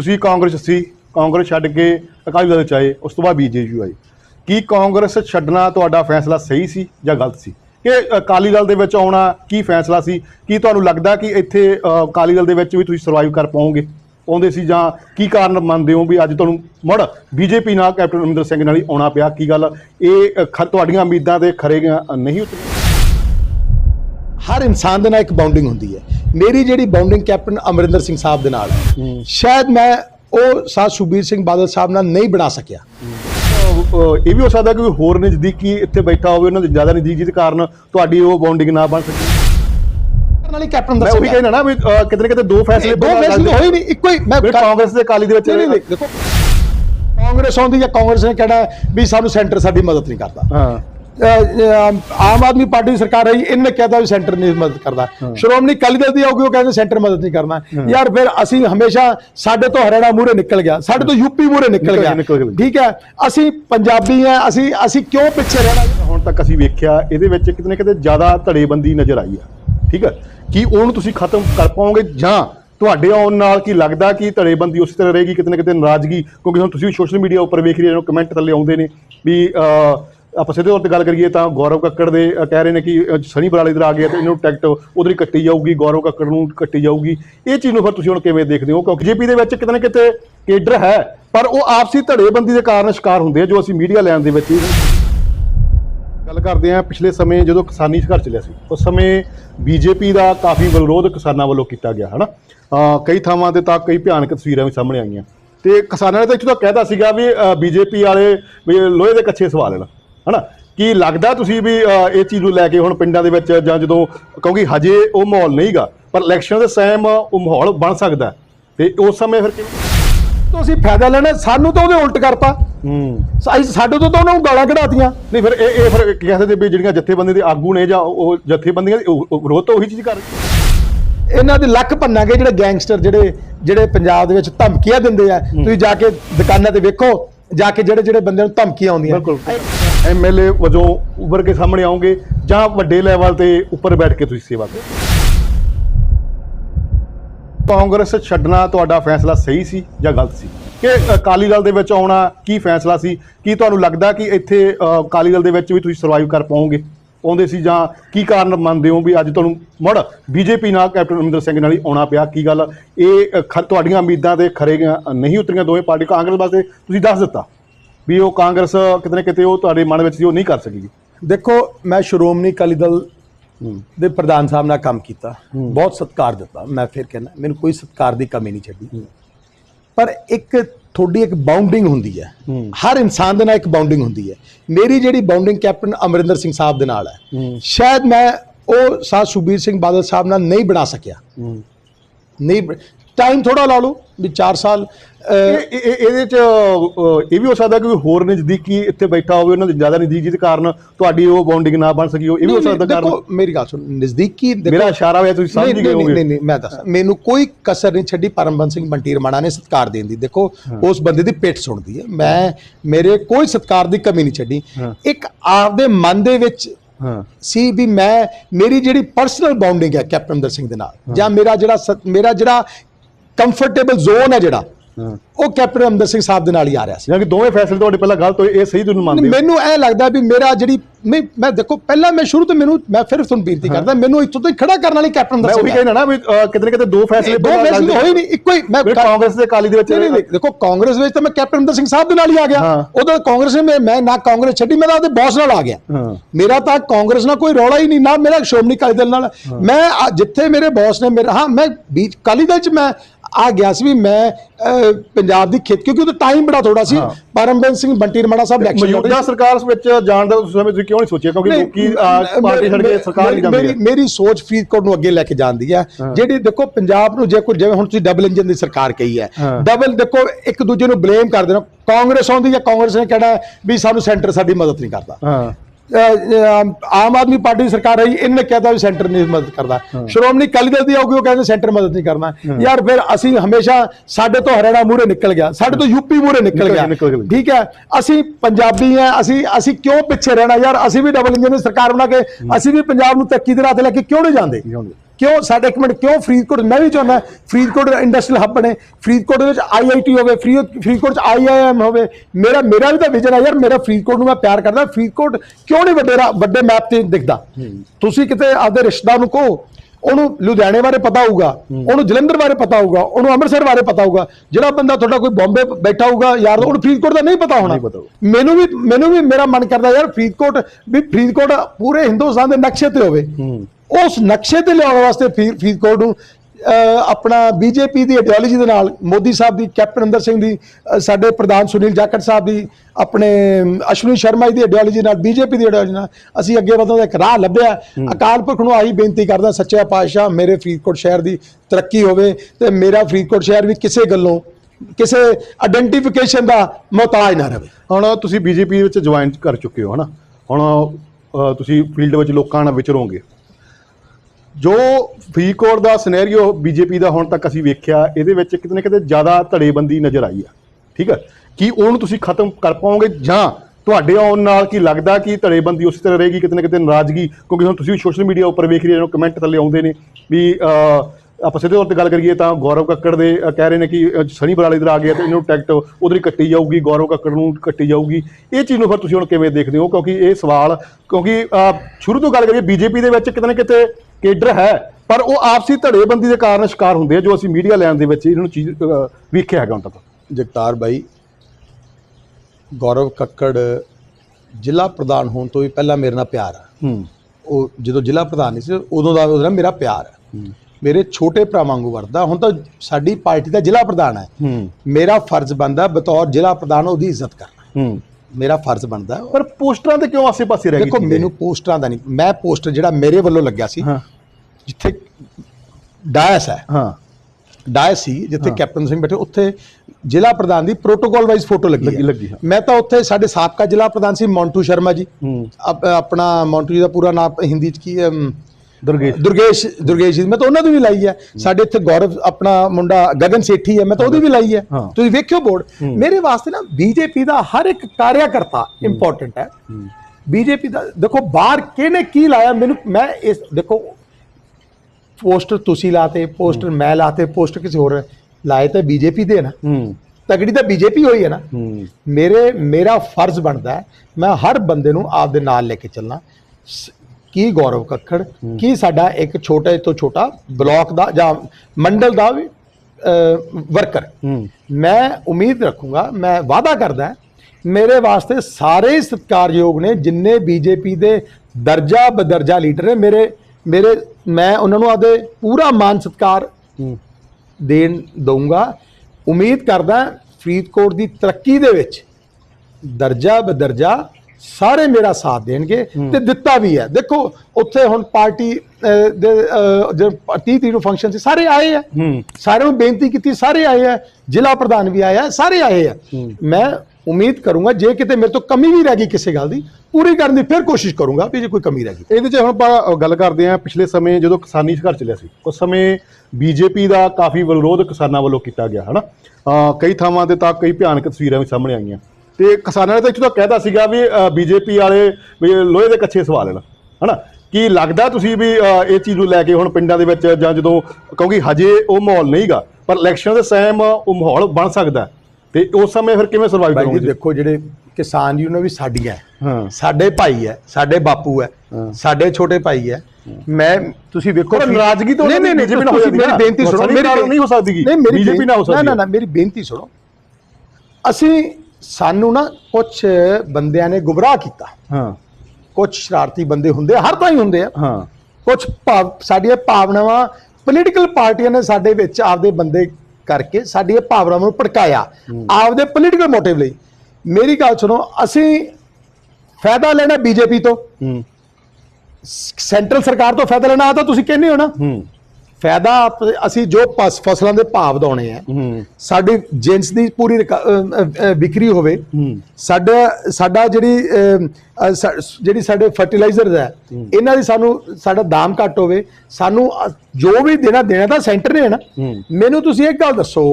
ਤੁਸੀਂ ਕਾਂਗਰਸ ਸੀ, ਕਾਂਗਰਸ ਛੱਡ ਕੇ ਅਕਾਲੀ ਦਲ ਚ ਆਏ, ਉਸ ਤੋਂ ਬਾਅਦ ਬੀਜੇਪੀ ਆਈ। ਕੀ ਕਾਂਗਰਸ ਛੱਡਣਾ ਤੁਹਾਡਾ ਫੈਸਲਾ ਸਹੀ ਸੀ ਜਾਂ ਗਲਤ ਸੀ? ਕਿ ਅਕਾਲੀ ਦਲ ਦੇ ਵਿੱਚ ਆਉਣਾ ਕੀ ਫੈਸਲਾ ਸੀ? ਕੀ ਤੁਹਾਨੂੰ ਲੱਗਦਾ ਕਿ ਇੱਥੇ ਅਕਾਲੀ ਦਲ ਦੇ ਵਿੱਚ ਵੀ ਤੁਸੀਂ ਸਰਵਾਈਵ ਕਰ ਪਾਓਗੇ? ਆਉਂਦੇ ਸੀ ਜਾਂ ਕੀ ਕਾਰਨ ਮੰਨਦੇ ਹੋ ਵੀ ਅੱਜ ਤੁਹਾਨੂੰ ਮੁੜ ਬੀਜੇਪੀ ਨਾਲ ਕੈਪਟਨ ਅਮਰਿੰਦਰ ਸਿੰਘ ਨਾਲ ਹੀ ਆਉਣਾ ਪਿਆ? ਕੀ ਗੱਲ? ਇਹ ਖ- ਤੁਹਾਡੀਆਂ ਉਮੀਦਾਂ ਤੇ ਖਰੇ ਗ- ਨਹੀਂ ਉਤਰੀ ਹਰ ਇਨਸਾਨ ਦੇ ਨਾਲ ਇੱਕ ਬਾਉਂਡਿੰਗ ਹੁੰਦੀ ਹੈ। ਮੇਰੀ ਜਿਹੜੀ ਬਾਉਂਡਿੰਗ ਕੈਪਟਨ ਅਮਰਿੰਦਰ ਸਿੰਘ ਸਾਹਿਬ ਦੇ ਨਾਲ ਹੈ। ਸ਼ਾਇਦ ਮੈਂ ਉਹ ਸਾਥ ਸੁਬੀਰ ਸਿੰਘ ਬਾਦਲ ਸਾਹਿਬ ਨਾਲ ਨਹੀਂ ਬਣਾ ਸਕਿਆ। ਇਹ ਵੀ ਹੋ ਸਕਦਾ ਕਿ ਕੋਈ ਹੋਰ ਨਜ਼ਦੀਕੀ ਇੱਥੇ ਬੈਠਾ ਹੋਵੇ ਉਹਨਾਂ ਦੇ ਜ਼ਿਆਦਾ ਨਜ਼ਦੀਕ ਜਿਹਦੇ ਕਾਰਨ ਤੁਹਾਡੀ ਉਹ ਬਾਉਂਡਿੰਗ ਨਾ ਬਣ ਸਕੀ। ਕਰਨ ਵਾਲੀ ਕੈਪਟਨ ਮੈਂ ਦੱਸਿਆ। ਉਹੀ ਕਹਿਣਾ ਨਾ ਵੀ ਕਿਤੇ ਨਾ ਕਿਤੇ ਦੋ ਫੈਸਲੇ ਦੋ ਫੈਸਲੇ ਹੋਏ ਨਹੀਂ ਇੱਕੋ ਹੀ ਮੈਂ ਕਾਂਗਰਸ ਤੇ ਅਕਾਲੀ ਦੇ ਵਿੱਚ ਨਹੀਂ, ਦੇਖੋ। ਕਾਂਗਰਸ ਆਉਂਦੀ ਜਾਂ ਕਾਂਗਰਸ ਨੇ ਕਹਿਣਾ ਵੀ ਸਾਨੂੰ ਸੈਂਟਰ ਸਾਡੀ ਮਦਦ ਨਹੀਂ ਕਰਦਾ। ਆਮ ਆਦਮੀ ਪਾਰਟੀ ਦੀ ਸਰਕਾਰ ਆਈ ਇਹਨੇ ਕਹਿਤਾ ਵੀ ਸੈਂਟਰ ਨਹੀਂ ਮਦਦ ਕਰਦਾ। ਸ਼੍ਰੋਮਣੀ ਅਕਾਲੀ ਦਲ ਦੀ ਆਉਗੀ ਉਹ ਕਹਿੰਦੇ ਸੈਂਟਰ ਮਦਦ ਨਹੀਂ ਕਰਨਾ। ਯਾਰ ਫਿਰ ਅਸੀਂ ਹਮੇਸ਼ਾ ਸਾਡੇ ਤੋਂ ਹਰਿਆਣਾ ਮੂਰੇ ਨਿਕਲ ਗਿਆ ਸਾਡੇ ਤੋਂ ਯੂਪੀ ਮੂਰੇ ਨਿਕਲ ਗਿਆ। ਠੀਕ ਹੈ? ਅਸੀਂ ਪੰਜਾਬੀ ਆ ਅਸੀਂ ਅਸੀਂ ਕਿਉਂ ਪਿੱਛੇ ਰਹਿਣਾ? ਹੁਣ ਤੱਕ ਅਸੀਂ ਵੇਖਿਆ ਇਹਦੇ ਵਿੱਚ ਕਿਤੇ ਨਾ ਕਿਤੇ ਜ਼ਿਆਦਾ ਧੜੇਬੰਦੀ ਨਜ਼ਰ ਆਈ ਆ। ਠੀਕ ਹੈ? ਕੀ ਉਹਨੂੰ ਤੁਸੀਂ ਖਤਮ ਕਰ ਪਾਓਗੇ? ਜਾਂ ਤੁਹਾਡੇ ਆਉਣ ਨਾਲ ਕੀ ਲੱਗਦਾ ਕਿ ਧੜੇਬੰਦੀ ਉਸੇ ਤਰ੍ਹਾਂ ਰਹੇਗੀ ਕਿਤੇ ਨਾ ਕਿਤੇ ਨਾਰਾਜ਼ਗੀ? ਕਿਉਂਕਿ ਹੁਣ ਤੁਸੀਂ ਸੋਸ਼ਲ ਮੀਡੀਆ ਉੱਪਰ ਵੇਖ ਰਹੇ ਹੋ ਕਮੈਂਟ ਥੱਲੇ ਆਉਂਦੇ ਨੇ ਵੀ ਆਪਾਂ ਸਿੱਧੇ ਤੌਰ ਤੇ ਗੱਲ ਕਰੀਏ ਤਾਂ ਗੌਰਵ ਕੱਕੜ ਦੇ ਕਹਿ ਰਹੇ ਨੇ ਕਿ ਸਨੀ ਬਰਾਲੇ ਇਧਰ ਆ ਗਿਆ ਤੇ ਇਹਨੂੰ ਟਿਕਟ ਉਧਰ ਹੀ ਕੱਟੀ ਜਾਊਗੀ, ਗੌਰਵ ਕੱਕੜ ਨੂੰ ਕੱਟੀ ਜਾਊਗੀ। ਇਹ ਚੀਜ਼ ਨੂੰ ਫਿਰ ਤੁਸੀਂ ਹੁਣ ਕਿਵੇਂ ਦੇਖਦੇ ਹੋ? ਕਿਉਂਕਿ ਜੇਪੀ ਦੇ ਵਿੱਚ ਕਿਤੇ ਨਾ ਕਿਤੇ ਕੇਡਰ ਹੈ, ਪਰ ਉਹ ਆਪਸੀ ਧੜੇਬੰਦੀ ਦੇ ਕਾਰਨ ਸ਼ਿਕਾਰ ਹੁੰਦੇ ਆ ਜੋ ਅਸੀਂ ਮੀਡੀਆ ਲੈਣ ਦੇ ਵਿੱਚ ਹੀ ਗੱਲ ਕਰਦੇ ਆ ਪਿਛਲੇ ਸਮੇਂ ਜਦੋਂ ਕਿਸਾਨੀ ਸੰਘਰਸ਼ ਚੱਲਿਆ ਸੀ, ਉਸ ਸਮੇਂ ਬੀਜੇਪੀ ਦਾ ਕਾਫੀ ਵਿਰੋਧ ਕਿਸਾਨਾਂ ਵੱਲੋਂ ਕੀਤਾ ਗਿਆ, ਹਨਾ? ਅਹ, ਕਈ ਥਾਵਾਂ ਤੇ ਤਾਂ ਕਈ ਭਿਆਨਕ ਤਸਵੀਰਾਂ ਵੀ ਸਾਹਮਣੇ ਆਈਆਂ। ਤੇ ਕਿਸਾਨਾਂ ਨੇ ਤਾਂ ਇੱਥੋਂ ਤੱਕ ਕਹਿਤਾ ਸੀਗਾ ਵੀ ਬੀਜੇਪੀ ਵਾਲੇ ਵੀ ਲੋਹੇ ਦੇ ਕੱਛੇ ਸਵਾ ਲੈਣ। ਹਨਾ? ਕੀ ਲੱਗਦਾ ਤੁਸੀਂ ਵੀ ਇਹ ਚੀਜ਼ ਨੂੰ ਲੈ ਕੇ ਹੁਣ ਪਿੰਡਾਂ ਦੇ ਵਿੱਚ ਜਾਂ ਜਦੋਂ ਕਿਉਂਕਿ ਹਜੇ ਉਹ ਮਾਹੌਲ ਨਹੀਂਗਾ ਪਰ ਇਲੈਕਸ਼ਨ ਦੇ ਸੈਮ ਉਹ ਮਾਹੌਲ ਬਣ ਸਕਦਾ। ਤੇ ਉਸ ਸਮੇਂ ਫਿਰ ਕਿਵੇਂ? ਤੋਂ ਅਸੀਂ ਫਾਇਦਾ ਲੈਣਾ ਸਾਨੂੰ ਤਾਂ ਉਹਦੇ ਉਲਟ ਕਰਤਾ। ਹੂੰ। ਸਾਡੇ ਤੋਂ ਤਾਂ ਉਹਨਾਂ ਨੂੰ ਗਾਲਾਂ ਕਢਾਤੀਆਂ। ਨਹੀਂ ਫਿਰ ਇਹ ਇਹ ਫਿਰ ਕਹਿੰਦੇ ਦੇ ਵੀ ਜਿਹੜੀਆਂ ਜਥੇਬੰਦੀਆਂ ਦੇ ਆਗੂ ਨੇ ਜਾਂ ਉਹ ਜਥੇਬੰਦੀਆਂ ਵਿਰੋਧ ਤਾਂ ਉਹੀ ਚੀਜ਼ ਕਰ ਇਹਨਾਂ ਦੇ ਲੱਕ ਭੰਨਾਂਗੇ ਜਿਹੜੇ ਗੈਂਗਸਟਰ ਜਿਹੜੇ ਜਿਹੜੇ ਪੰਜਾਬ ਦੇ ਵਿੱਚ ਧਮਕੀਆਂ ਦਿੰਦੇ ਆ। ਤੁਸੀਂ ਜਾ ਕੇ ਦੁਕਾਨਾਂ ਤੇ ਵੇਖੋ ਜਾ ਕੇ ਜਿਹੜੇ ਜਿਹੜੇ ਬੰਦੇ ਨੂੰ ਧਮਕੀਆਂ ਆਉਂਦੀਆਂ। ਬਿਲਕੁਲ। ਐਮਐਲਏ ਵਜੋਂ ਉੱਭਰ ਕੇ ਸਾਹਮਣੇ ਆਉਂਗੇ ਜਾਂ ਵੱਡੇ ਲੈਵਲ ਤੇ ਉੱਪਰ ਬੈਠ ਕੇ ਤੁਸੀਂ ਸੇਵਾ ਕਰੋ? ਕਾਂਗਰਸ ਛੱਡਣਾ ਤੁਹਾਡਾ ਫੈਸਲਾ ਸਹੀ ਸੀ ਜਾਂ ਗਲਤ ਸੀ? ਕਿ ਅਕਾਲੀ ਦਲ ਦੇ ਵਿੱਚ ਆਉਣਾ ਕੀ ਫੈਸਲਾ ਸੀ? ਕੀ ਤੁਹਾਨੂੰ ਲੱਗਦਾ ਕਿ ਇੱਥੇ ਅਕਾਲੀ ਦਲ ਦੇ ਵਿੱਚ ਵੀ ਤੁਸੀਂ ਸਰਵਾਈਵ ਕਰ ਪਾਓਗੇ? ਆਉਂਦੇ ਸੀ ਜਾਂ ਕੀ ਕਾਰਨ ਮੰਨਦੇ ਹੋ ਵੀ ਅੱਜ ਤੁਹਾਨੂੰ ਮੁੜ ਬੀਜੇਪੀ ਨਾਲ ਕੈਪਟਨ ਅਮਰਿੰਦਰ ਸਿੰਘ ਨਾਲ ਹੀ ਆਉਣਾ ਪਿਆ? ਕੀ ਗੱਲ? ਇਹ ਖ- ਤੁਹਾਡੀਆਂ ਉਮੀਦਾਂ ਤੇ ਖਰੇ ਗ- ਨਹੀਂ ਉਤਰੀਆਂ ਦੋਵੇਂ ਪਾਰਟੀ ਕਾਂਗਰਸ ਵਾਸਤੇ? ਤੁਸੀਂ ਦੱਸ ਦਿੱਤਾ। ਵੀ ਉਹ ਕਾਂਗਰਸ ਕਿਤੇ ਨਾ ਕਿਤੇ ਉਹ ਤੁਹਾਡੇ ਮਨ ਵਿੱਚ ਸੀ ਉਹ ਨਹੀਂ ਕਰ ਸਕੇਗੀ। ਦੇਖੋ ਮੈਂ ਸ਼੍ਰੋਮਣੀ ਅਕਾਲੀ ਦਲ ਦੇ ਪ੍ਰਧਾਨ ਸਾਹਿਬ ਨਾਲ ਕੰਮ ਕੀਤਾ। ਬਹੁਤ ਸਤਿਕਾਰ ਦਿੱਤਾ। ਮੈਂ ਫਿਰ ਕਹਿੰਦਾ ਮੈਨੂੰ ਕੋਈ ਸਤਿਕਾਰ ਦੀ ਕਮੀ ਨਹੀਂ ਛੱਡੀ। ਪਰ ਇੱਕ ਤੁਹਾਡੀ ਇੱਕ ਬਾਉਂਡਿੰਗ ਹੁੰਦੀ ਹੈ। ਹਰ ਇਨਸਾਨ ਦੇ ਨਾਲ ਇੱਕ ਬਾਉਂਡਿੰਗ ਹੁੰਦੀ ਹੈ। ਮੇਰੀ ਜਿਹੜੀ ਬਾਉਂਡਿੰਗ ਕੈਪਟਨ ਅਮਰਿੰਦਰ ਸਿੰਘ ਸਾਹਿਬ ਦੇ ਨਾਲ ਹੈ। ਸ਼ਾਇਦ ਮੈਂ ਉਹ ਸਾਥ ਸੁਬੀਰ ਸਿੰਘ ਬਾਦਲ ਸਾਹਿਬ ਨਾਲ ਨਹੀਂ ਬਣਾ ਸਕਿਆ। ਨਹੀਂ ਟਾਈਮ ਥੋੜਾ ਲਾ ਲਓ ਵੀ 4 ਸਾਲ ਇਹ- ਇਹ- ਇਹਦੇ ਚ ਇਹ ਵੀ ਹੋ ਸਕਦਾ ਕਿ ਕੋਈ ਹੋਰ ਨਜ਼ਦੀਕੀ ਇੱਥੇ ਬੈਠਾ ਹੋਵੇ ਉਹਨਾਂ ਦੇ ਜ਼ਿਆਦਾ ਨਜ਼ਦੀਕ ਜਿਹਦੇ ਕਾਰਨ ਤੁਹਾਡੀ ਉਹ ਬਾਉਂਡਿੰਗ ਨਾ ਬਣ ਸਕੀ ਉਹ ਇਹ ਵੀ ਹੋ ਨਹੀਂ, ਸਕਦਾ ਕਾਰਨ? ਦੇਖੋ ਮੇਰੀ ਗੱਲ ਸੁਣ ਨਜ਼ਦੀਕੀ ਦੇਖੋ ਮੇਰਾ ਇਸ਼ਾਰਾ ਹੋਇਆ ਤੁਸੀਂ ਸਮਝ ਨਹੀਂ, ਗਏ ਨਹੀਂ, ਹੋਗੇ ਨਹੀਂ ਨਹੀਂ ਮੈਂ ਦੱਸ ਮੈਨੂੰ ਕੋਈ ਕਸਰ ਨਹੀਂ ਛੱਡੀ ਪਰਮਬੰਸ ਸਿੰਘ ਬੰਟੀ ਰਮਾਣਾ ਨੇ ਸਤਕਾਰ ਦੇਣ ਦੀ ਦੇਖੋ ਉਸ ਬੰਦੇ ਦੀ ਪਿੱਠ ਸੁਣਦੀ ਹੈ ਮੈਂ ਮੇਰੇ ਕੋਈ ਸਤਕਾਰ ਦੀ ਕਮੀ ਨਹੀਂ ਛੱਡੀ। ਹਾਂ। ਇੱਕ ਆਪਦੇ ਮਨ ਦੇ ਵਿੱਚ ਹਾਂ। ਸੀ ਵੀ ਮੈਂ ਮੇਰੀ ਜਿਹੜੀ ਪਰਸਨਲ ਬਾਉਂਡਿੰਗ ਹੈ ਕੈਪਟਨ ਅਮਰਿੰਦਰ ਸਿੰਘ ਦੇ ਨਾਲ ਜਾਂ ਮੇਰਾ ਜਿਹੜਾ ਸਤ- ਮੇਰਾ ਜਿਹੜਾ ਕੰਫਰਟੇਬਲ ਜ਼ੋਨ ਹੈ ਜਿਹੜਾ। ਉਹ ਕੈਪਟਨ ਅਮਰਿੰਦਰ ਸਿੰਘ ਸਾਹਿਬ ਦੇ ਨਾਲ ਹੀ ਆ ਰਿਹਾ ਸੀ। ਕਿ ਦੋਵੇਂ ਫੈਸਲੇ ਤੁਹਾਡੇ ਪਹਿਲਾਂ ਗਲਤ ਹੋਏ ਇਹ ਸਹੀ ਤੁਹਾਨੂੰ ਮੰਨਦੇ ਹੋ? ਮੈਨੂੰ ਇਹ ਲੱਗਦਾ ਵੀ ਮੇਰਾ ਜਿਹੜੀ ਮੈਂ ਮੈਂ ਦੇਖੋ ਪਹਿਲਾਂ ਮੈਂ ਸ਼ੁਰੂ ਤੋਂ ਮੈਨੂੰ ਮੈਂ ਫਿਰ ਤੁਹਾਨੂੰ ਬੇਨਤੀ ਕਰਦਾ ਮੈਨੂੰ ਇੱਥੋਂ ਤੋਂ ਹੀ ਖੜਾ ਕਰਨ ਵਾਲੀ ਕੈਪਟਨ ਮੈਂ ਦੱਸੋ ਉਹੀ ਕਹਿਣਾ ਨਾ ਵੀ ਕਿਤੇ ਨਾ ਕਿਤੇ ਦੋ ਫੈਸਲੇ ਦੋ ਫੈਸਲੇ ਹੋਏ ਨਹੀਂ ਇੱਕੋ ਹੀ ਮੈਂ ਕਾਂਗਰਸ ਤੇ ਅਕਾਲੀ ਦੇ ਵਿੱਚ ਨਹੀਂ ਨਹੀਂ ਦੇਖੋ ਕਾਂਗਰਸ ਵਿੱਚ ਤਾਂ ਮੈਂ ਕੈਪਟਨ ਅਮਰਿੰਦਰ ਸਿੰਘ ਸਾਹਿਬ ਦੇ ਨਾਲ ਹੀ ਆ ਗਿਆ। ਉਦੋਂ ਕਾਂਗਰਸ ਨੇ ਮੈਂ- ਮੈਂ ਨਾ ਕਾਂਗਰਸ ਛੱਡੀ ਮੈਂ ਤਾਂ ਉਹਦੇ ਬੌਸ ਨਾਲ ਆ ਗਿਆ। ਮੇਰਾ ਤਾਂ ਕਾਂਗਰਸ ਨਾਲ ਕੋਈ ਰੌਲਾ ਹੀ ਨਹੀਂ ਨਾ ਮੇਰਾ ਸ਼੍ਰੋਮਣੀ ਅਕਾਲੀ ਦਲ ਨਾਲ। ਮੈਂ ਜਿੱਥੇ ਮੇਰੇ ਬੌਸ ਨੇ ਮੇਰਾ ਹਾਂ ਮੈਂ ਅਕਾਲੀ ਦਲ ਚ ਮੈਂ ਆ ਗਿਆ ਸੀ ਵੀ ਮੈਂ ਪੰਜਾਬ ਦੀ ਖੇਤ ਕਿਉਂਕਿ ਉਹਦਾ ਟਾਈਮ ਬੜਾ ਥੋੜਾ ਸੀ। ਪਰਮਬੰਦ ਸਿੰਘ ਬੰਟੀ ਰਮਾਣਾ ਸਾਹਿਬ ਇਲੈਕਸ਼ਨ ਮੌਜੂਦਾ ਸਰਕਾਰ ਵਿੱਚ ਜਾਣ ਦਾ ਉਸ ਸਮੇਂ ਤੁਸੀਂ ਕਿਉਂ ਨਹੀਂ ਸੋਚਿਆ? ਕਿਉਂਕਿ ਲੋਕੀ ਪਾਰਟੀ ਛੱਡ ਕੇ ਸਰਕਾਰ ਨਹੀਂ ਜਾਂਦੀ ਮੇਰੀ ਮੇਰੀ ਸੋਚ ਫਰੀਦਕੋਟ ਨੂੰ ਅੱਗੇ ਲੈ ਕੇ ਜਾਂਦੀ ਹੈ। ਜਿਹੜੀ ਦੇਖੋ ਪੰਜਾਬ ਨੂੰ ਜੇ ਕੋਈ ਜਿਵੇਂ ਹੁਣ ਤੁਸੀਂ ਡਬਲ ਇੰਜਨ ਦੀ ਸਰਕਾਰ ਕਹੀ ਹੈ। ਡਬਲ ਦੇਖੋ ਇੱਕ ਦੂਜੇ ਨੂੰ ਬਲੇਮ ਕਰ ਦੇਣਾ ਕਾਂਗਰਸ ਆਉਂਦੀ ਹੈ ਕਾਂਗਰਸ ਨੇ ਕਹਿਣਾ ਵੀ ਸਾਨੂੰ ਸੈਂਟਰ ਸਾਡੀ ਮਦਦ ਨਹੀਂ ਕਰਦਾ। ਆਮ ਆਦਮੀ ਪਾਰਟੀ ਦੀ ਸਰਕਾਰ ਆਈ ਇਹਨੇ ਕਹਿਤਾ ਵੀ ਸੈਂਟਰ ਨਹੀਂ ਮਦਦ ਕਰਦਾ। ਸ਼੍ਰੋਮਣੀ ਅਕਾਲੀ ਦਲ ਦੀ ਆਉਗੀ ਉਹ ਕਹਿੰਦੇ ਸੈਂਟਰ ਮਦਦ ਨਹੀਂ ਕਰਨਾ। ਯਾਰ ਫਿਰ ਅਸੀਂ ਹਮੇਸ਼ਾ ਸਾਡੇ ਤੋਂ ਹਰਿਆਣਾ ਮੂਰੇ ਨਿਕਲ ਗਿਆ ਸਾਡੇ ਤੋਂ ਯੂਪੀ ਮੂਰੇ ਨਿਕਲ ਗਿਆ। ਠੀਕ ਹੈ ਅਸੀਂ ਪੰਜਾਬੀ ਆ ਅਸੀਂ ਅਸੀਂ ਕਿਉਂ ਪਿੱਛੇ ਰਹਿਣਾ? ਯਾਰ ਅਸੀਂ ਵੀ ਡਬਲ ਇੰਜਨ ਦੀ ਸਰਕਾਰ ਬਣਾ ਕੇ ਅਸੀਂ ਵੀ ਪੰਜਾਬ ਨੂੰ ਤਰੱਕੀ ਦੇ ਰਾਹ ਤੇ ਲੈ ਕੇ ਕਿਉਂ ਨਹੀਂ ਜਾਂਦੇ? ਕਿਉਂ? ਸਾਡੇ ਇੱਕ ਮਿੰਟ ਕਿਉਂ ਫਰੀਦਕੋਟ? ਮੈਂ ਵੀ ਚਾਹੁੰਦਾ ਫਰੀਦਕੋਟ ਇੰਡਸਟਰੀਅਲ ਹੱਬ ਬਣੇ। ਫਰੀਦਕੋਟ ਦੇ ਵਿੱਚ ਆਈਆਈਟੀ ਹੋਵੇ ਫਰੀ- ਫਰੀਦਕੋਟ ਚ ਆਈਆਈਐਮ ਹੋਵੇ ਮੇਰਾ ਮੇਰਾ ਵੀ ਤਾਂ ਵਿਜ਼ਨ ਹੈ ਯਾਰ ਮੇਰਾ ਫਰੀਦਕੋਟ ਨੂੰ ਮੈਂ ਪਿਆਰ ਕਰਦਾ। ਫਰੀਦਕੋਟ ਕਿਉਂ ਨਹੀਂ ਵੱਡੇ ਵੱਡੇ ਮੈਪ ਤੇ ਦਿਖਦਾ? ਤੁਸੀਂ ਕਿਤੇ ਆਪਦੇ ਰਿਸ਼ਤੇਦਾਰ ਨੂੰ ਕਹੋ ਉਹਨੂੰ ਲੁਧਿਆਣੇ ਬਾਰੇ ਪਤਾ ਹੋਊਗਾ ਉਹਨੂੰ ਜਲੰਧਰ ਬਾਰੇ ਪਤਾ ਹੋਊਗਾ ਉਹਨੂੰ ਅੰਮ੍ਰਿਤਸਰ ਬਾਰੇ ਪਤਾ ਹੋਊਗਾ। ਜਿਹੜਾ ਬੰਦਾ ਤੁਹਾਡਾ ਕੋਈ ਬੰਬੇ ਬੈਠਾ ਹੋਊਗਾ ਯਾਰ ਉਹਨੂੰ ਫਰੀਦਕੋਟ ਦਾ ਨਹੀਂ ਪਤਾ ਹੋਣਾ। ਮੈਨੂੰ ਵੀ ਮੈਨੂੰ ਵੀ ਮੇਰਾ ਮਨ ਕਰਦਾ ਯਾਰ ਫਰੀਦਕੋਟ ਵੀ ਫਰੀਦਕੋਟ ਪੂਰੇ ਹਿੰਦੁਸਤਾਨ ਦੇ ਨਕਸ਼ੇ ਤੇ ਹੋਵੇ। ਉਸ ਨਕਸ਼ੇ ਤੇ ਲਿਆਉਣ ਵਾਸਤੇ ਫਰੀ- ਫਰੀਦਕੋਟ ਨੂੰ ਆਪਣਾ ਬੀਜੇਪੀ ਦੀ ਆਈਡੀਓਲੋਜੀ ਦੇ ਨਾਲ ਮੋਦੀ ਸਾਹਿਬ ਦੀ ਕੈਪਟਨ ਅਮਰਿੰਦਰ ਸਿੰਘ ਦੀ ਸਾਡੇ ਪ੍ਰਧਾਨ ਸੁਨੀਲ ਜਾਖੜ ਸਾਹਿਬ ਦੀ ਆਪਣੇ ਅਸ਼ਵਨੀ ਸ਼ਰਮਾ ਜੀ ਦੀ ਆਈਡੀਓਲੋਜੀ ਨਾਲ ਬੀਜੇਪੀ ਦੀ ਆਈਡੀਓਲੋਜੀ ਨਾਲ ਅਸੀਂ ਅੱਗੇ ਵਧਣ ਦਾ ਇੱਕ ਰਾਹ ਲੱਭਿਆ। ਅਕਾਲ ਪੁਰਖ ਨੂੰ ਆਹੀ ਬੇਨਤੀ ਕਰਦਾ ਸੱਚਾ ਪਾਤਸ਼ਾਹ ਮੇਰੇ ਫਰੀਦਕੋਟ ਸ਼ਹਿਰ ਦੀ ਤਰੱਕੀ ਹੋਵੇ ਤੇ ਮੇਰਾ ਫਰੀਦਕੋਟ ਸ਼ਹਿਰ ਵੀ ਕਿਸੇ ਗੱਲੋਂ ਕਿਸੇ ਆਇਡੈਂਟੀਫਿਕੇਸ਼ਨ ਦਾ ਮੁਹਤਾਜ ਨਾ ਰਹੇ ਹੁਣ ਤੁਸੀਂ ਬੀਜੇਪੀ ਵਿੱਚ ਜੁਆਇਨ ਕਰ ਚੁੱਕੇ ਹੋ ਹਨਾ? ਹੁਣ ਤੁਸੀਂ ਫੀਲਡ ਵਿੱਚ ਲੋਕਾਂ ਨਾਲ ਵਿਚਰੋਗੇ। ਜੋ ਫਰੀਦਕੋਟ ਦਾ ਸਿਨੈਰੀਓ ਬੀਜੇਪੀ ਦਾ ਹੁਣ ਤੱਕ ਅਸੀਂ ਵੇਖਿਆ ਇਹਦੇ ਵਿੱਚ ਕਿਤੇ ਨਾ ਕਿਤੇ ਜ਼ਿਆਦਾ ਧੜੇਬੰਦੀ ਨਜ਼ਰ ਆਈ ਆ। ਠੀਕ ਹੈ ਕੀ ਉਹਨੂੰ ਤੁਸੀਂ ਖਤਮ ਕਰ ਪਾਓਗੇ ਜਾਂ ਤੁਹਾਡੇ ਆਉਣ ਨਾਲ ਕੀ ਲੱਗਦਾ ਕਿ ਧੜੇਬੰਦੀ ਉਸੇ ਤਰ੍ਹਾਂ ਰਹੇਗੀ ਕਿਤੇ ਨਾ ਕਿਤੇ ਨਾਰਾਜ਼ਗੀ? ਕਿਉਂਕਿ ਹੁਣ ਤੁਸੀਂ ਵੀ ਸੋਸ਼ਲ ਮੀਡੀਆ ਉੱਪਰ ਵੇਖ ਰਹੇ ਹੋ ਕਮੈਂਟ ਥੱਲੇ ਆਉਂਦੇ ਨੇ ਵੀ ਆਪਾਂ ਸਿੱਧੇ ਤੌਰ ਤੇ ਗੱਲ ਕਰੀਏ ਤਾਂ ਗੌਰਵ ਕੱਕੜ ਦੇ ਕਹਿ ਰਹੇ ਨੇ ਕਿ ਅ, ਸਨੀ ਬਰਾਲੀ ਇਧਰ ਆ ਗਿਆ ਤੇ ਇਹਨੂੰ ਟਿਕਟ ਉਧਰ ਹੀ ਕੱਟੀ ਜਾਊਗੀ ਗੌਰਵ ਕੱਕੜ ਨੂੰ ਕੱਟੀ ਜਾਊਗੀ। ਇਹ ਚੀਜ਼ ਨੂੰ ਫਿਰ ਤੁਸੀਂ ਹੁਣ ਕਿਵੇਂ ਦੇਖਦੇ ਹੋ? ਕਿਉਂਕਿ ਇਹ ਸਵਾਲ ਕਿਉਂਕਿ ਸ਼ੁਰੂ ਤੋਂ ਗੱਲ ਕਰੀਏ ਬੀਜੇਪੀ ਦੇ ਵਿੱਚ ਕਿਤੇ ਨਾ ਕਿਤੇ ਕੇਡਰ ਹੈ ਪਰ ਉਹ ਆਪਸੀ ਧੜੇਬੰਦੀ ਦੇ ਕਾਰਨ ਸ਼ਿਕਾਰ ਹੁੰਦੇ ਆ ਜੋ ਅਸੀਂ ਮੀਡੀਆ ਲੈਣ ਦੇ ਵਿੱਚ ਇਹਨਾਂ ਨੂੰ ਚੀਜ਼ ਵੇਖਿਆ ਹੈਗਾ ਹੁਣ ਤੱਕ। ਜਗਤਾਰ ਬਾਈ ਗੌਰਵ ਕੱਕੜ ਜ਼ਿਲ੍ਹਾ ਪ੍ਰਧਾਨ ਹੋਣ ਤੋਂ ਵੀ ਪਹਿਲਾਂ ਮੇਰੇ ਨਾਲ ਪਿਆਰ ਆ। ਹੂੰ। ਉਹ ਜਦੋਂ ਜ਼ਿਲ੍ਹਾ ਪ੍ਰਧਾਨ ਨਹੀਂ ਸੀ ਉਦੋਂ ਦਾ ਉਹਦਾ ਮੇਰਾ ਪਿਆਰ ਹੈ। ਮੇਰੇ ਛੋਟੇ ਭਰਾ ਵਾਂਗੂ ਵਰਦਾ। ਹੁਣ ਤਾਂ ਸਾਡੀ ਪਾਰਟੀ ਦਾ ਜ਼ਿਲ੍ਹਾ ਪ੍ਰਧਾਨ ਹੈ। ਹੂੰ। ਮੇਰਾ ਫਰਜ਼ ਬਣਦਾ ਬਤੌਰ ਜ਼ਿਲ੍ਹਾ ਪ੍ਰਧਾਨ ਉਹਦੀ ਇੱਜ਼ਤ ਕਰਨਾ। ਹੂੰ। ਮੇਰਾ ਫਰਜ਼ ਬਣਦਾ। ਪਰ ਪੋਸਟਰਾਂ ਤੇ ਕਿਉਂ ਆਸੇ-ਪਾਸੇ ਰਹਿ ਗਈ ਦੇਖੋ? ਮੈਨੂੰ ਪੋਸਟਰਾਂ ਦਾ ਨਹੀਂ ਮੈਂ ਪੋਸਟਰ ਜਿਹੜਾ ਮੇਰੇ ਵੱਲੋਂ ਲੱਗਿਆ ਸੀ ਹਾਂ। ਜਿੱਥੇ ਡਾਇਸ ਹੈ। ਹਾਂ। ਡਾਇਸ ਸੀ ਜਿੱਥੇ ਕੈਪਟਨ ਸਿੰਘ ਬੈਠੇ ਉੱਥੇ ਜ਼ਿਲ੍ਹਾ ਪ੍ਰਧਾਨ ਦੀ ਪ੍ਰੋਟੋਕਾਲ ਵਾਈਜ਼ ਫੋਟੋ ਲੱਗੀ ਲੱਗੀ-। ਮੈਂ ਤਾਂ ਉੱਥੇ ਸਾਡੇ ਸਾਬਕਾ ਜ਼ਿਲ੍ਹਾ ਪ੍ਰਧਾਨ ਸੀ ਮੌਂਟੂ ਸ਼ਰਮਾ ਜੀ। ਆਪਣਾ ਮੌਂਟੂ ਜੀ ਦਾ ਪੂਰਾ ਨਾਮ ਹਿੰਦੀ ਚ ਕੀ ਹੈ ਦੁਰਗੇਸ਼। ਦੁਰਗੇਸ਼ ਦੁਰਗੇਸ਼ ਜੀ ਮੈਂ ਤਾਂ ਉਹਨਾਂ ਦੀ ਵੀ ਲਾਈ ਹੈ। ਸਾਡੇ ਇੱਥੇ ਗੌਰਵ ਆਪਣਾ ਮੁੰਡਾ ਗਗਨ ਸੇਠੀ ਹੈ। ਮੈਂ ਤਾਂ ਉਹਦੀ ਵੀ ਲਾਈ ਹੈ। ਤੁਸੀਂ ਵੇਖਿਓ ਬੋਰਡ। ਮੇਰੇ ਵਾਸਤੇ ਨਾ ਬੀਜੇਪੀ ਦਾ ਹਰ ਇੱਕ ਕਾਰਿਆਕਰਤਾ ਇੰਪੋਰਟੈਂਟ ਹੈ। ਬੀਜੇਪੀ ਦਾ ਦੇਖੋ ਬਾਹਰ ਕਿਹਨੇ ਕੀ ਲਾਇਆ ਮੈਨੂੰ ਮੈਂ ਇਸ ਦੇਖੋ ਪੋਸਟਰ ਤੁਸੀਂ ਲਾਤੇ ਪੋਸਟਰ ਮੈਂ ਲਾਤੇ ਪੋਸਟਰ ਕਿਸੇ ਹੋਰ ਲਾਏ ਤਾਂ ਬੀਜੇਪੀ ਦੇ ਨਾ। ਤਗੜੀ ਤਾਂ ਬੀਜੇਪੀ ਹੋਈ ਹੈ ਨਾ। ਮੇਰੇ ਮੇਰਾ ਫਰਜ਼ ਬਣਦਾ ਹੈ ਮੈਂ ਹਰ ਬੰਦੇ ਨੂੰ ਆਪਦੇ ਨਾਲ ਲੈ ਕੇ ਚੱਲਣਾ। ਕੀ ਗੌਰਵ ਕੱਖੜ ਕੀ ਸਾਡਾ ਇੱਕ ਛੋਟੇ ਤੋਂ ਛੋਟਾ ਬਲਾਕ ਦਾ ਜਾਂ ਮੰਡਲ ਦਾ ਵੀ ਵਰਕਰ। ਮੈਂ ਉਮੀਦ ਰੱਖੂੰਗਾ ਮੈਂ ਵਾਅਦਾ ਕਰਦਾ ਮੇਰੇ ਵਾਸਤੇ ਸਾਰੇ ਸਤਿਕਾਰਯੋਗ ਨੇ ਜਿੰਨੇ ਬੀਜੇਪੀ ਦੇ ਦਰਜਾ ਬਦਰਜਾ ਲੀਡਰ ਨੇ ਮੇਰੇ ਮੇਰੇ ਮੈਂ ਉਹਨਾਂ ਨੂੰ ਆਦੇ ਪੂਰਾ ਮਾਨ ਸਤਿਕਾਰ ਦੇਣ ਦਊਂਗਾ। ਉਮੀਦ ਕਰਦਾ ਫਰੀਦਕੋਟ ਦੀ ਤਰੱਕੀ ਦੇ ਵਿੱਚ ਦਰਜਾ ਬਦਰਜਾ ਸਾਰੇ ਮੇਰਾ ਸਾਥ ਦੇਣਗੇ ਤੇ ਦਿੱਤਾ ਵੀ ਹੈ। ਦੇਖੋ ਉੱਥੇ ਹੁਣ ਪਾਰਟੀ ਦੇ ਜੋ 30 ਤਰੀਕ ਨੂੰ ਫੰਕਸ਼ਨ ਸੀ ਸਾਰੇ ਆਏ ਆ। ਸਾਰਿਆਂ ਨੂੰ ਬੇਨਤੀ ਕੀਤੀ ਸਾਰੇ ਆਏ ਆ। ਜ਼ਿਲ੍ਹਾ ਪ੍ਰਧਾਨ ਵੀ ਆਇਆ ਸਾਰੇ ਆਏ ਆ। ਮੈਂ ਉਮੀਦ ਕਰੂੰਗਾ ਜੇ ਕਿਤੇ ਮੇਰੇ ਤੋਂ ਕਮੀ ਵੀ ਰਹਿ ਗਈ ਕਿਸੇ ਗੱਲ ਦੀ ਪੂਰੀ ਕਰਨ ਦੀ ਫਿਰ ਕੋਸ਼ਿਸ਼ ਕਰੂੰਗਾ ਵੀ ਜੇ ਕੋਈ ਕਮੀ ਰਹਿ ਗਈ। ਇਹਦੇ 'ਚ ਹੁਣ ਆਪਾਂ ਗੱਲ ਕਰਦੇ ਹਾਂ ਪਿਛਲੇ ਸਮੇਂ ਜਦੋਂ ਕਿਸਾਨੀ ਸੰਘਰਸ਼ ਚੱਲਿਆ ਸੀ ਉਸ ਸਮੇਂ ਬੀਜੇਪੀ ਦਾ ਕਾਫੀ ਵਿਰੋਧ ਕਿਸਾਨਾਂ ਵੱਲੋਂ ਕੀਤਾ ਗਿਆ ਹਨਾ? ਕਈ ਥਾਵਾਂ ਤੇ ਤਾਂ ਕਈ ਭਿਆਨਕ ਤਸਵੀਰਾਂ ਵੀ ਸਾਹਮਣੇ ਆਈਆਂ। ਤੇ ਕਿਸਾਨਾਂ ਨੇ ਤਾਂ ਇੱਥੋਂ ਤੱਕ ਕਹਿਦਾ ਸੀਗਾ ਵੀ ਬੀਜੇਪੀ ਵਾਲੇ ਵੀ ਲੋਹੇ ਦੇ ਕੱਛੇ ਸਵਾ ਲੈਣ ਹਨਾ ਕੀ ਲੱਗਦਾ ਤੁਸੀਂ ਵੀ ਇਹ ਚੀਜ਼ ਨੂੰ ਲੈ ਕੇ ਹੁਣ ਪਿੰਡਾਂ ਦੇ ਵਿੱਚ ਜਾਂ ਜਦੋਂ ਕਿਉਂਕਿ ਹਜੇ ਉਹ ਮਾਹੌਲ ਨਹੀਂਗਾ ਪਰ ਇਲੈਕਸ਼ਨ ਦੇ ਟਾਈਮ ਉਹ ਮਾਹੌਲ ਬਣ ਸਕਦਾ। ਤੇ ਉਸ ਸਮੇਂ ਫਿਰ ਕਿਵੇਂ ਸਰਵਾਈਵ ਬਾਈ ਜੀ ਕਰੋਗੇ ਦੇਖੋ ਜਿਹੜੇ ਕਿਸਾਨ ਯੂਨੀਅਨ ਵੀ ਸਾਡੀਆਂ ਹੈ। ਸਾਡੇ ਭਾਈ ਹੈ ਸਾਡੇ ਬਾਪੂ ਹੈ। ਸਾਡੇ ਛੋਟੇ ਭਾਈ ਹੈ ਮੈਂ ਤੁਸੀਂ ਵੇਖੋ ਪਰ ਨਾਰਾਜ਼ਗੀ ਤਾਂ ਨਹੀਂ ਨਹੀਂ ਹੋ ਤੁਸੀਂ ਮੇਰੀ। ਬੇਨਤੀ ਸੁਣੋ ਮੇਰੀ ਨਹੀਂ ਹੋ ਸਕਦੀ। ਨਹੀਂ ਮੇਰੀ ਹੋ ਨਾ ਸਕਦੀ ਨਾ। ਨਾ ਮੇਰੀ ਬੇਨਤੀ ਸੁਣੋ ਅਸੀਂ ਸਾਨੂੰ ਨਾ ਕੁਝ ਬੰਦਿਆਂ ਨੇ ਗੁੰਮਰਾਹ ਕੀਤਾ। ਹਾਂ। ਕੁਝ ਸ਼ਰਾਰਤੀ ਬੰਦੇ ਹੁੰਦੇ ਆ, ਹਰ ਤਾਂ ਹੀ ਹੁੰਦੇ ਆ। ਹਾਂ। ਕੁਝ ਭਾਵ ਸਾਡੀਆਂ ਭਾਵਨਾਵਾਂ ਪੋਲੀਟੀਕਲ ਪਾਰਟੀਆਂ ਨੇ ਸਾਡੇ ਵਿੱਚ ਆਪਦੇ ਬੰਦੇ ਕਰਕੇ ਸਾਡੀਆਂ ਭਾਵਨਾਵਾਂ ਨੂੰ ਭੜਕਾਇਆ। ਆਪਦੇ ਪੋਲੀਟੀਕਲ ਮੋਟਿਵ ਲਈ। ਮੇਰੀ ਗੱਲ ਸੁਣੋ ਅਸੀਂ ਫਾਇਦਾ ਲੈਣਾ ਬੀਜੇਪੀ ਤੋਂ। ਹੂੰ। ਸੈਂਟਰਲ ਸਰਕਾਰ ਤੋਂ ਫਾਇਦਾ ਲੈਣਾ ਆ ਤਾਂ ਤੁਸੀਂ ਕਹਿੰਦੇ ਹੋ ਨਾ। ਹੂੰ। ਫਾਇਦਾ ਅਸੀਂ ਜੋ ਫਸ- ਫਸਲਾਂ ਦੇ ਭਾਅ ਵਧਾਉਣੇ ਆ ਸਾਡੀ ਜਿੰਸ ਦੀ ਪੂਰੀ ਵਿਕਰੀ ਹੋਵੇ ਸਾਡਾ ਸਾਡਾ ਜਿਹੜੀ ਜਿਹੜੀ ਸਾਡੇ ਫਰਟੀਲਾਈਜ਼ਰਸ ਹੈ। ਇਹਨਾਂ ਦੀ ਸਾਨੂੰ ਸਾਡਾ ਦਾਮ ਘੱਟ ਹੋਵੇ ਸਾਨੂੰ ਜੋ ਵੀ ਦੇਣਾ ਦੇਣਾ ਤਾਂ ਸੈਂਟਰ ਨੇ ਨਾ। ਮੈਨੂੰ ਤੁਸੀਂ ਇੱਕ ਗੱਲ ਦੱਸੋ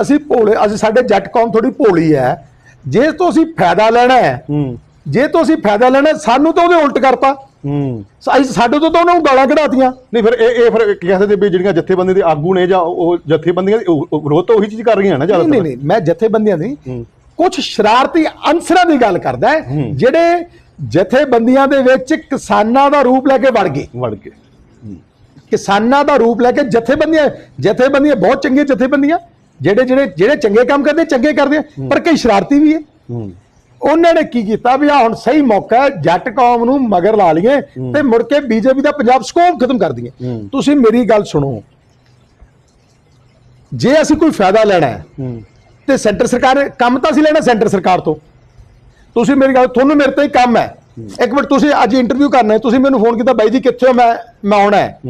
ਅਸੀਂ ਭੋਲੇ ਅਸੀਂ ਸਾਡੇ ਜੱਟ ਕੌਮ ਥੋੜੀ ਭੋਲੀ ਹੈ। ਜੇ ਤੋਂ ਅਸੀਂ ਫਾਇਦਾ ਲੈਣਾ ਹੈ ਜੇ ਤੋਂ ਅਸੀਂ ਫਾਇਦਾ ਲੈਣਾ ਸਾਨੂੰ ਤਾਂ ਉਹਦੇ ਉਲਟ ਕਰਤਾ। ਹੂੰ। ਸਾਈ ਸਾਡੇ ਤੋਂ ਤਾਂ ਉਹਨਾਂ ਨੂੰ ਗਾਲਾਂ ਕਢਾਤੀਆਂ। ਨਹੀਂ ਫਿਰ ਇਹ ਇਹ ਫਿਰ ਕਹਿ ਸਕਦੇ ਵੀ ਜਿਹੜੀਆਂ ਜਥੇਬੰਦੀ ਦੇ ਆਗੂ ਨੇ ਜਾਂ ਉਹ ਜਥੇਬੰਦੀਆਂ ਵਿਰੋਧ ਤਾਂ ਉਹੀ ਚੀਜ਼ ਕਰ ਰਹੀਆਂ ਨਾ ਜ਼ਿਆਦਾ ਨਹੀਂ ਨਹੀਂ ਮੈਂ ਜਥੇਬੰਦੀਆਂ ਦੀ। ਕੁਝ ਸ਼ਰਾਰਤੀ ਅਨਸਰਾਂ ਦੀ ਗੱਲ ਕਰਦਾ। ਜਿਹੜੇ ਜਥੇਬੰਦੀਆਂ ਦੇ ਵਿੱਚ ਕਿਸਾਨਾਂ ਦਾ ਰੂਪ ਲੈ ਕੇ ਵੜ ਗਏ। ਵੜ ਕੇ ਕਿਸਾਨਾਂ ਦਾ ਰੂਪ ਲੈ ਕੇ ਜਥੇਬੰਦੀਆਂ ਜਥੇਬੰਦੀਆਂ ਬਹੁਤ ਚੰਗੀਆਂ ਜਥੇਬੰਦੀਆਂ ਜਿਹੜੇ ਜਿਹੜੇ ਜਿਹੜੇ ਚੰਗੇ ਕੰਮ ਕਰਦੇ ਚੰਗੇ ਕਰਦੇ ਪਰ ਕਈ ਸ਼ਰਾਰਤੀ ਵੀ ਹੂੰ। ਉਹਨਾਂ ਨੇ ਕੀ ਕੀਤਾ ਵੀ ਆ ਹੁਣ ਸਹੀ ਮੌਕਾ ਹੈ ਜੱਟ ਕੌਮ ਨੂੰ ਮਗਰ ਲਾ ਲਈਏ ਤੇ ਮੁੜ ਕੇ ਬੀਜੇਪੀ ਦਾ ਪੰਜਾਬ ਸਕੋਪ ਖਤਮ ਕਰ ਦਈਏ। ਤੁਸੀਂ ਮੇਰੀ ਗੱਲ ਸੁਣੋ। ਜੇ ਅਸੀਂ ਕੋਈ ਫਾਇਦਾ ਲੈਣਾ ਹੈ ਤੇ ਸੈਂਟਰ ਸਰਕਾਰ ਕੰਮ ਤਾਂ ਅਸੀਂ ਲੈਣਾ ਸੈਂਟਰ ਸਰਕਾਰ ਤੋਂ। ਤੁਸੀਂ ਮੇਰੀ ਗੱਲ ਤੁਹਾਨੂੰ ਮੇਰੇ ਤੋਂ ਹੀ ਕੰਮ ਹੈ। ਇੱਕ ਮਿੰਟ ਤੁਸੀਂ ਅੱਜ ਇੰਟਰਵਿਊ ਕਰਨਾ ਹੈ ਤੁਸੀਂ ਮੈਨੂੰ ਫੋਨ ਕੀਤਾ ਬਾਈ ਜੀ ਕਿੱਥੇ ਹੋ? ਮੈਂ ਮੈਂ ਆਉਣਾ ਹੈ।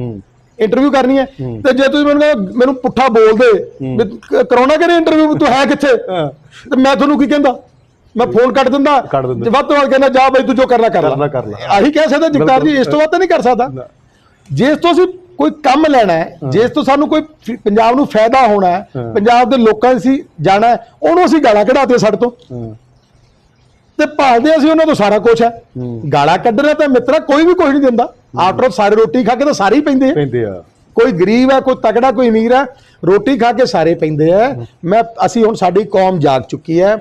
ਇੰਟਰਵਿਊ ਕਰਨੀ ਹੈ। ਤੇ ਜੇ ਤੁਸੀਂ ਮੈਨੂੰ ਕਹੋ, ਮੈਨੂੰ ਪੁੱਠਾ ਬੋਲਦੇ ਕਰਾਉਣਾ ਕਿ ਨਹੀਂ ਇੰਟਰਵਿਊ ਤੂੰ ਹੈ ਕਿੱਥੇ। ਤੇ ਮੈਂ ਤੁਹਾਨੂੰ ਕੀ ਕਹਿੰਦਾ? ਮੈਂ ਫੋਨ ਕੱਟ ਦਿੰਦਾ। ਕੱਟ ਦਿੰਦਾ। ਵੱਧ ਤੋਂ ਵੱਧ ਕਹਿੰਦਾ ਜਾ ਬਾਈ ਤੂੰ ਜੋ ਕਰਨਾ ਕਰ ਕਰਨਾ ਲੈ। ਕਰ ਲੈ। ਆਹੀ ਕਹਿ ਸਕਦਾ ਜਗਤਾਰ ਜੀ ਇਸ ਤੋਂ ਵੱਧ ਤਾਂ ਨਹੀਂ ਕਰ ਸਕਦਾ। ਜੇ ਤੋਂ ਅਸੀਂ ਕੋਈ ਕੰਮ ਲੈਣਾ ਹੈ ਜੇ ਤੋਂ ਸਾਨੂੰ ਕੋਈ ਫ- ਪੰਜਾਬ ਨੂੰ ਫਾਇਦਾ ਹੋਣਾ ਹੈ ਹਾਂ। ਪੰਜਾਬ ਦੇ ਲੋਕਾਂ 'ਚ ਅਸੀਂ ਜਾਣਾ ਹੈ ਉਹਨੂੰ ਅਸੀਂ ਗਾਲਾਂ ਕਢਾਤੇ ਸਾਡੇ ਤੋਂ। ਹਾਂ। ਤੇ ਭਾਲਦੇ ਅਸੀਂ ਉਹਨਾਂ ਤੋਂ ਸਾਰਾ ਕੁਝ ਹੈ। ਹੂੰ। ਗਾਲਾਂ ਕੱਢਣਾ ਤਾਂ ਮਿੱਤਰਾ ਕੋਈ ਵੀ ਕੁਝ ਨਹੀਂ ਦਿੰਦਾ। ਆਫਟਰ ਸਾਰੇ ਰੋਟੀ ਖਾ ਕੇ ਤਾਂ ਸਾਰੇ ਹੀ ਪੈਂਦੇ ਆ। ਪੈਂਦੇ ਆ। ਕੋਈ ਗਰੀਬ ਹੈ ਕੋਈ ਤਕੜਾ ਕੋਈ ਅਮੀਰ ਹੈ ਰੋਟੀ ਖਾ ਕੇ ਸਾਰੇ ਪੈਂਦੇ ਆ। ਮੈਂ ਅਸੀਂ ਹੁਣ ਸਾਡੀ ਕੌਮ ਜਾਗ ਚੁੱਕੀ ਹੈ।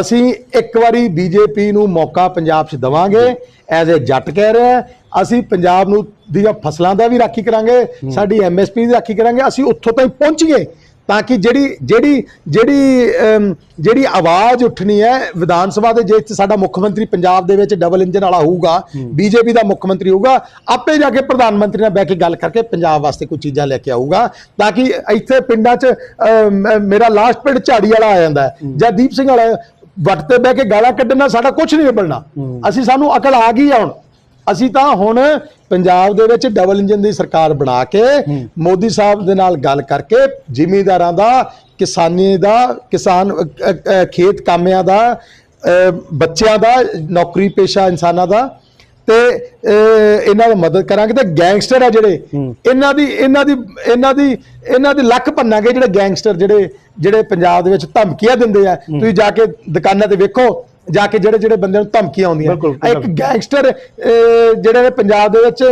ਅਸੀਂ ਇੱਕ ਵਾਰੀ ਬੀਜੇਪੀ ਨੂੰ ਮੌਕਾ ਪੰਜਾਬ 'ਚ ਦਵਾਂਗੇ ਐਜ਼ ਅ ਜੱਟ ਕਹਿ ਰਿਹਾ ਅਸੀਂ ਪੰਜਾਬ ਨੂੰ ਦੀਆਂ ਫਸਲਾਂ ਦਾ ਵੀ ਰਾਖੀ ਕਰਾਂਗੇ ਸਾਡੀ ਐਮਐਸਪੀ ਦੀ ਰਾਖੀ ਕਰਾਂਗੇ ਅਸੀਂ ਉੱਥੋਂ ਤਾਈਂ ਪਹੁੰਚੀਏ ਤਾਂ ਕਿ ਜਿਹੜੀ ਜਿਹੜੀ ਜਿਹੜੀ ਜਿਹੜੀ ਆਵਾਜ਼ ਉੱਠਣੀ ਹੈ ਵਿਧਾਨ ਸਭਾ ਦੇ ਜੇ ਸਾਡਾ ਮੁੱਖ ਮੰਤਰੀ ਪੰਜਾਬ ਦੇ ਵਿੱਚ ਡਬਲ ਇੰਜਨ ਵਾਲਾ ਹੋਊਗਾ ਬੀਜੇਪੀ ਦਾ ਮੁੱਖ ਮੰਤਰੀ ਹੋਊਗਾ ਆਪੇ ਜਾ ਕੇ ਪ੍ਰਧਾਨ ਮੰਤਰੀ ਨਾਲ ਬਹਿ ਕੇ ਗੱਲ ਕਰਕੇ ਪੰਜਾਬ ਵਾਸਤੇ ਕੋਈ ਚੀਜ਼ਾਂ ਲੈ ਕੇ ਆਊਗਾ ਤਾਂ ਕਿ ਇੱਥੇ ਪਿੰਡਾਂ 'ਚ ਮੇਰਾ ਲਾਸਟ ਪਿੰਡ ਝਾੜੀ ਵਾਲਾ ਆ ਜਾਂਦਾ ਜਾਂ ਦੀਪ ਸਿੰਘ ਵਾਲਾ ਵੱਟ ਤੇ ਬਹਿ ਕੇ ਗਾਲਾਂ ਕੱਢਣਾ ਸਾਡਾ ਕੁਝ ਨਹੀਂ ਬਣਨਾ ਅਸੀਂ ਸਾਨੂੰ ਅਕਲ ਆ ਗਈ ਆ ਹੁਣ। ਅਸੀਂ ਤਾਂ ਹੁਣ ਪੰਜਾਬ ਦੇ ਵਿੱਚ ਡਬਲ ਇੰਜਨ ਦੀ ਸਰਕਾਰ ਬਣਾ ਕੇ ਮੋਦੀ ਸਾਹਿਬ ਦੇ ਨਾਲ ਗੱਲ ਕਰਕੇ ਜ਼ਿਮੀਂਦਾਰਾਂ ਦਾ ਕਿਸਾਨੀ ਦਾ ਕਿਸਾਨ ਖੇਤ ਕਾਮਿਆਂ ਦਾ ਬੱਚਿਆਂ ਦਾ ਨੌਕਰੀ ਪੇਸ਼ਾ ਇਨਸਾਨਾਂ ਦਾ ਤੇ ਇਹਨਾਂ ਦੀ ਮਦਦ ਕਰਾਂਗੇ ਤੇ ਗੈਂਗਸਟਰ ਆ ਜਿਹੜੇ ਇਹਨਾਂ ਦੀ ਇਹਨਾਂ ਦੀ ਇਹਨਾਂ ਦੀ ਇਹਨਾਂ ਦੀ ਲੱਕ ਭੰਨਾਂਗੇ ਜਿਹੜੇ ਗੈਂਗਸਟਰ ਜਿਹੜੇ ਜਿਹੜੇ ਪੰਜਾਬ ਦੇ ਵਿੱਚ ਧਮਕੀਆਂ ਦਿੰਦੇ ਆ। ਤੁਸੀਂ ਜਾ ਕੇ ਦੁਕਾਨਾਂ ਤੇ ਵੇਖੋ ਜਾ ਕੇ ਜਿਹੜੇ ਜਿਹੜੇ ਬੰਦੇ ਨੂੰ ਧਮਕੀਆਂ ਆਉਂਦੀਆਂ। ਇੱਕ ਗੈਂਗਸਟਰ ਜਿਹੜੇ ਨੇ ਪੰਜਾਬ ਦੇ ਵਿੱਚ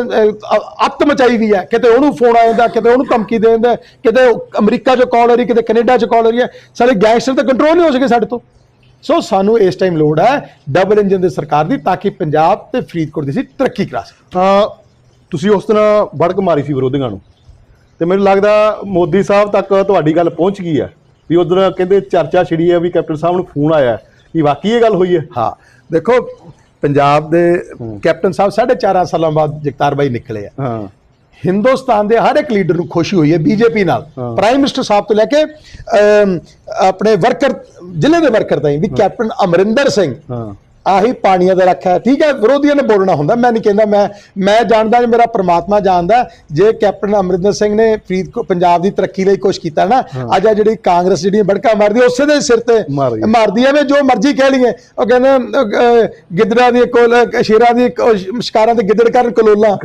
ਅੱਤ ਮਚਾਈ ਵੀ ਹੈ ਕਿਤੇ ਉਹਨੂੰ ਫੋਨ ਆ ਜਾਂਦਾ ਕਿਤੇ ਉਹਨੂੰ ਧਮਕੀ ਦੇ ਦਿੰਦਾ ਕਿਤੇ ਅਮਰੀਕਾ 'ਚ ਕਾਲ ਆ ਰਹੀ ਕਿਤੇ ਕੈਨੇਡਾ 'ਚ ਕਾਲ ਆ ਰਹੀ ਹੈ ਸਾਰੇ ਗੈਂਗਸਟਰ ਤਾਂ ਕੰਟਰੋਲ ਨਹੀਂ ਹੋ ਸਕੇ ਸਾਡੇ ਤੋਂ। ਸੋ ਸਾਨੂੰ ਇਸ ਟਾਈਮ ਲੋੜ ਹੈ ਡਬਲ ਇੰਜਨ ਦੀ ਸਰਕਾਰ ਦੀ ਤਾਂ ਕਿ ਪੰਜਾਬ ਤੇ ਫਰੀਦਕੋਟ ਦੀ ਸੀ ਤਰੱਕੀ ਕਰਾ ਸਕੇ ਤਾਂ ਤੁਸੀਂ ਉਸ ਦਿਨ ਵੜਕ ਮਾਰੀ ਸੀ ਵਿਰੋਧੀਆਂ ਨੂੰ ਤੇ ਮੈਨੂੰ ਲੱਗਦਾ ਮੋਦੀ ਸਾਹਿਬ ਤੱਕ ਤੁਹਾਡੀ ਗੱਲ ਪਹੁੰਚ ਗਈ ਹੈ ਵੀ ਉਧਰ ਕਹਿੰਦੇ ਚਰਚਾ ਛਿੜੀ ਹੈ ਵੀ ਕੈਪਟਨ ਸਾਹਿਬ ਨੂੰ ਫੋਨ ਆਇਆ। ਕੀ ਵਾਕਈ ਇਹ ਗੱਲ ਹੋਈ ਹੈ? ਹਾਂ ਦੇਖੋ ਪੰਜਾਬ ਦੇ ਕੈਪਟਨ ਸਾਹਿਬ ਸਾਢੇ ਚਾਰਾਂ ਸਾਲਾਂ ਬਾਅਦ ਜਗਤਾਰ ਬਾਈ ਨਿਕਲੇ ਆ। ਹਾਂ। ਹਿੰਦੁਸਤਾਨ ਦੇ ਹਰ ਇੱਕ ਲੀਡਰ ਨੂੰ ਖੁਸ਼ੀ ਹੋਈ ਹੈ ਬੀਜੇਪੀ ਨਾਲ। ਪ੍ਰਾਈਮ ਮਿਨਿਸਟਰ ਸਾਹਿਬ ਤੋਂ ਲੈ ਕੇ ਆਪਣੇ ਵਰਕਰ ਜ਼ਿਲ੍ਹੇ ਦੇ ਵਰਕਰ ਤਾਈਂ ਵੀ ਕੈਪਟਨ ਅਮਰਿੰਦਰ ਸਿੰਘ। ਆਹੀ ਪਾਣੀਆਂ ਦਾ ਰੱਖਿਆ ਠੀਕ ਹੈ ਵਿਰੋਧੀਆਂ ਨੇ ਬੋਲਣਾ ਹੁੰਦਾ। ਮੈਂ ਨਹੀਂ ਕਹਿੰਦਾ ਮੈਂ ਮੈਂ ਜਾਣਦਾ ਜੇ ਮੇਰਾ ਪ੍ਰਮਾਤਮਾ ਜਾਣਦਾ ਜੇ ਕੈਪਟਨ ਅਮਰਿੰਦਰ ਸਿੰਘ ਨੇ ਫਰੀਦਕੋਟ ਪੰਜਾਬ ਦੀ ਤਰੱਕੀ ਲਈ ਕੁਝ ਕੀਤਾ ਨਾ ਅੱਜ ਆ ਜਿਹੜੀ ਕਾਂਗਰਸ ਜਿਹੜੀ ਬੜਕਾ ਮਾਰਦੀ ਉਸੇ ਦੇ ਸਿਰ ਤੇ। ਮਾਰਦੀ ਹੈ। ਵੀ ਜੋ ਮਰਜ਼ੀ ਕਹਿ ਲਈਏ। ਉਹ ਕਹਿੰਦੇ ਗਿੱਦੜਾਂ ਦੀ ਕੋਲ ਸ਼ੇਰਾਂ ਦੀ ਸ਼ਿਕਾਰਾਂ ਦੇ ਗਿੱਦੜ ਕਰਨ ਕਲੋਲਾ।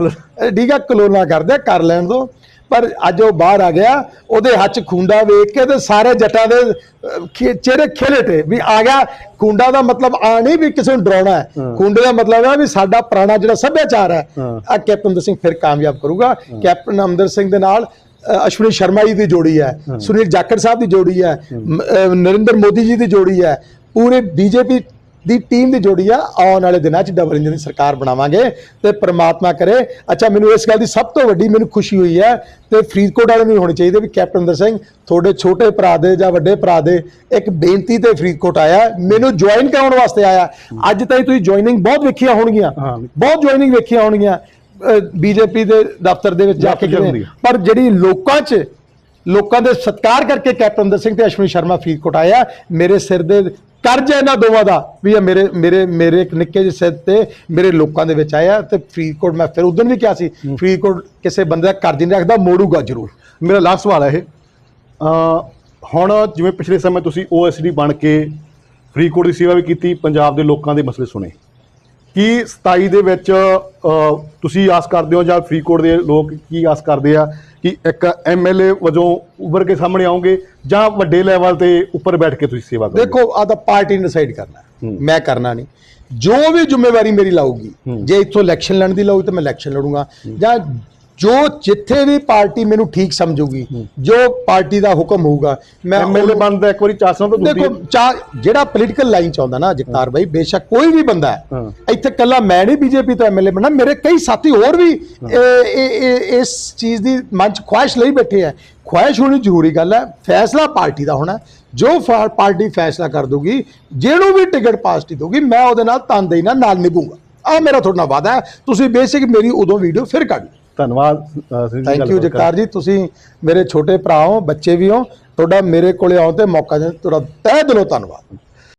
ਠੀਕ ਹੈ ਕਲੋਲਾ ਕਰਦੇ ਕਰ ਲੈਣ ਦੋ। ਪਰ ਅੱਜ ਉਹ ਬਾਹਰ ਆ ਗਿਆ ਉਹਦੇ ਹੱਥ 'ਚ ਖੁੰਡਾ ਵੇਖ ਕੇ ਤੇ ਸਾਰੇ ਜੱਟਾਂ ਦੇ ਚਿਹਰੇ ਖਿਲੇ ਤੇ ਵੀ ਆ ਗਿਆ। ਖੁੰਡਾ ਦਾ ਮਤਲਬ ਆ ਨਹੀਂ ਵੀ ਕਿਸੇ ਨੂੰ ਡਰਾਉਣਾ ਹੈ। ਖੁੰਡੇ ਦਾ ਮਤਲਬ ਹੈ ਵੀ ਸਾਡਾ ਪੁਰਾਣਾ ਜਿਹੜਾ ਸੱਭਿਆਚਾਰ ਹੈ। ਆ ਕੈਪਟਨ ਅਮਰਿੰਦਰ ਸਿੰਘ ਫਿਰ ਕਾਮਯਾਬ ਕਰੂਗਾ। ਕੈਪਟਨ ਅਮਰਿੰਦਰ ਸਿੰਘ ਦੇ ਨਾਲ ਅਸ਼ਵਨੀ ਸ਼ਰਮਾ ਜੀ ਦੀ ਜੋੜੀ ਹੈ ਸੁਨੀਲ ਜਾਖੜ ਸਾਹਿਬ ਦੀ ਜੋੜੀ ਹੈ ਨਰਿੰਦਰ ਮੋਦੀ ਜੀ ਦੀ ਜੋੜੀ ਹੈ ਪੂਰੇ ਬੀਜੇਪੀ ਦੀ ਟੀਮ ਦੀ ਜੋੜੀ ਆ ਆਉਣ ਵਾਲੇ ਦਿਨਾਂ 'ਚ ਡਬਲ ਇੰਜਨ ਦੀ ਸਰਕਾਰ ਬਣਾਵਾਂਗੇ ਤੇ ਪ੍ਰਮਾਤਮਾ ਕਰੇ। ਅੱਛਾ ਮੈਨੂੰ ਇਸ ਗੱਲ ਦੀ ਸਭ ਤੋਂ ਵੱਡੀ ਮੈਨੂੰ ਖੁਸ਼ੀ ਹੋਈ ਹੈ ਤੇ ਫਰੀਦਕੋਟ ਵਾਲੇ ਨੂੰ ਹੋਣੀ ਚਾਹੀਦੀ ਵੀ ਕੈਪਟਨ ਅਮਰਿੰਦਰ ਸਿੰਘ ਤੁਹਾਡੇ ਛੋਟੇ ਭਰਾ ਦੇ ਜਾਂ ਵੱਡੇ ਭਰਾ ਦੇ ਇੱਕ ਬੇਨਤੀ ਤੇ ਫਰੀਦਕੋਟ ਆਇਆ। ਮੈਨੂੰ ਜੁਆਇਨ ਕਰਾਉਣ ਵਾਸਤੇ ਆਇਆ। ਅੱਜ ਤਾਈਂ ਤੁਸੀਂ ਜੁਆਇਨਿੰਗ ਬਹੁਤ ਵੇਖੀਆਂ ਹੋਣਗੀਆਂ। ਬਹੁਤ ਜੁਆਇਨਿੰਗ ਵੇਖੀਆਂ ਹੋਣਗੀਆਂ। ਬੀਜੇਪੀ ਦੇ ਦਫ਼ਤਰ ਦੇ ਵਿੱਚ ਜਾ ਕੇ। ਪਰ ਜਿਹੜੀ ਲੋਕਾਂ 'ਚ ਲੋਕਾਂ ਦੇ ਸਤਿਕਾਰ ਕਰਕੇ ਕੈਪਟਨ ਅਮਰਿੰਦਰ ਸਿੰਘ ਤੇ ਅਸ਼ਵਨੀ ਸ਼ਰਮਾ ਫਰੀਦਕੋਟ ਆਇਆ ਮੇਰੇ ਸਿਰ ਦੇ ਕਰਜ਼ ਹੈ ਇਹਨਾਂ ਦੋਵਾਂ ਦਾ ਵੀ ਇਹ ਮੇਰੇ ਮੇਰੇ ਮੇਰੇ ਇੱਕ ਨਿੱਕੇ ਜਿਹੇ ਸਿਰ ਤੇ ਮੇਰੇ ਲੋਕਾਂ ਦੇ ਵਿੱਚ ਆਇਆ ਤੇ ਫਰੀਦਕੋਟ ਮੈਂ ਫਿਰ ਉਦੋਂ ਵੀ ਕਿਹਾ ਸੀ ਫਰੀਦਕੋਟ ਕਿਸੇ ਬੰਦੇ ਦਾ ਕਰਜ਼ ਨਹੀਂ ਰੱਖਦਾ ਮੋੜੂਗਾ ਜ਼ਰੂਰ। ਮੇਰਾ ਲਾਸਟ ਸਵਾਲ ਹੈ ਇਹ। ਅ ਹੁਣ ਜਿਵੇਂ ਪਿਛਲੇ ਸਮੇਂ ਤੁਸੀਂ ਓਐਸਡੀ ਬਣ ਕੇ ਫਰੀਦਕੋਟ ਦੀ ਸੇਵਾ ਵੀ ਕੀਤੀ ਪੰਜਾਬ ਦੇ ਲੋਕਾਂ ਦੇ ਮਸਲੇ ਸੁਣੇ। ਕੀ 27 ਦੇ ਵਿੱਚ ਤੁਸੀਂ ਆਸ ਕਰਦੇ ਹੋ ਜਾਂ ਫਰੀਦਕੋਟ ਦੇ ਲੋਕ ਕੀ ਆਸ ਕਰਦੇ ਆ ਕਿ ਇੱਕ ਐਮਐਲਏ ਵਜੋਂ ਉੱਭਰ ਕੇ ਸਾਹਮਣੇ ਆਉਂਗੇ ਜਾਂ ਵੱਡੇ ਲੈਵਲ ਤੇ ਉੱਪਰ ਬੈਠ ਕੇ ਤੁਸੀਂ ਸੇਵਾ ਕਰੋਗੇ? ਦੇਖੋ ਆ ਤਾਂ ਪਾਰਟੀ ਨੇ ਡਿਸਾਈਡ ਕਰਨਾ। ਮੈਂ ਕਰਨਾ ਨਹੀਂ। ਜੋ ਵੀ ਜ਼ਿੰਮੇਵਾਰੀ ਮੇਰੀ ਲਾਊਗੀ ਜੇ ਇੱਥੋਂ ਇਲੈਕਸ਼ਨ ਲੜਨ ਦੀ ਲਾਊ ਤਾਂ ਮੈਂ ਇਲੈਕਸ਼ਨ ਲੜੂੰਗਾ। ਜਾਂ ਜੋ ਜਿੱਥੇ ਵੀ ਪਾਰਟੀ ਮੈਨੂੰ ਠੀਕ ਸਮਝੂਗੀ ਜੋ ਪਾਰਟੀ ਦਾ ਹੁਕਮ ਹੋਊਗਾ ਮੈਂ ਐਮਐਲਏ ਬਣਦਾ ਇੱਕ ਵਾਰੀ ਚਾਸਣਾ ਤਾਂ ਦੂਜੀ। ਦੇਖੋ ਜਿਹੜਾ ਪੋਲੀਟੀਕਲ ਲਾਈਨ ਚ ਆਉਂਦਾ ਨਾ ਜਗਤਾਰ ਭਾਈ ਬੇਸ਼ੱਕ ਕੋਈ ਵੀ ਬੰਦਾ ਹੈ। ਇੱਥੇ ਕੱਲਾ ਮੈਂ ਨਹੀਂ ਬੀਜੇਪੀ ਤੋਂ ਐਮਐਲਏ ਬਣਾ ਮੇਰੇ ਕਈ ਸਾਥੀ ਹੋਰ ਵੀ ਇਸ ਚੀਜ਼ ਦੀ ਮਨ ਚ ਖੁਆਇਸ਼ ਲਈ ਬੈਠੇ ਆ। ਖੁਆਇਸ਼ ਹੋਣੀ ਜ਼ਰੂਰੀ ਗੱਲ ਹੈ ਫੈਸਲਾ ਪਾਰਟੀ ਦਾ ਹੋਣਾ ਜੋ ਪਾਰਟੀ ਫੈਸਲਾ ਕਰ ਦੂਗੀ ਜਿਹਨੂੰ ਵੀ ਟਿਕਟ ਪਾਰਟੀ ਦੂਗੀ ਮੈਂ ਉਹਦੇ ਨਾਲ ਤਨਦੇਹੀ ਨਾਲ ਨਾਲ ਨਿਭੂੰਗਾ। ਆ ਮੇਰਾ ਤੁਹਾਡੇ ਵਾਅਦਾ ਹੈ ਤੁਸੀਂ ਬੇਸਿਕ ਮੇਰੀ ਉਦੋਂ ਵੀਡੀਓ ਫਿਰ ਕੱਢ ਧੰਨਵਾਦ ਥੈਂਕ ਯੂ ਜਗਤਾਰ ਜੀ। ਤੁਸੀਂ ਮੇਰੇ ਛੋਟੇ ਭਰਾ ਹੋ ਬੱਚੇ ਵੀ ਹੋ ਤੁਹਾਡਾ ਮੇਰੇ ਕੋਲੇ ਆਉਣ ਤੇ ਮੌਕਾ ਦੇ ਤੁਹਾਡਾ ਤਹਿ ਦਿਲੋਂ ਧੰਨਵਾਦ।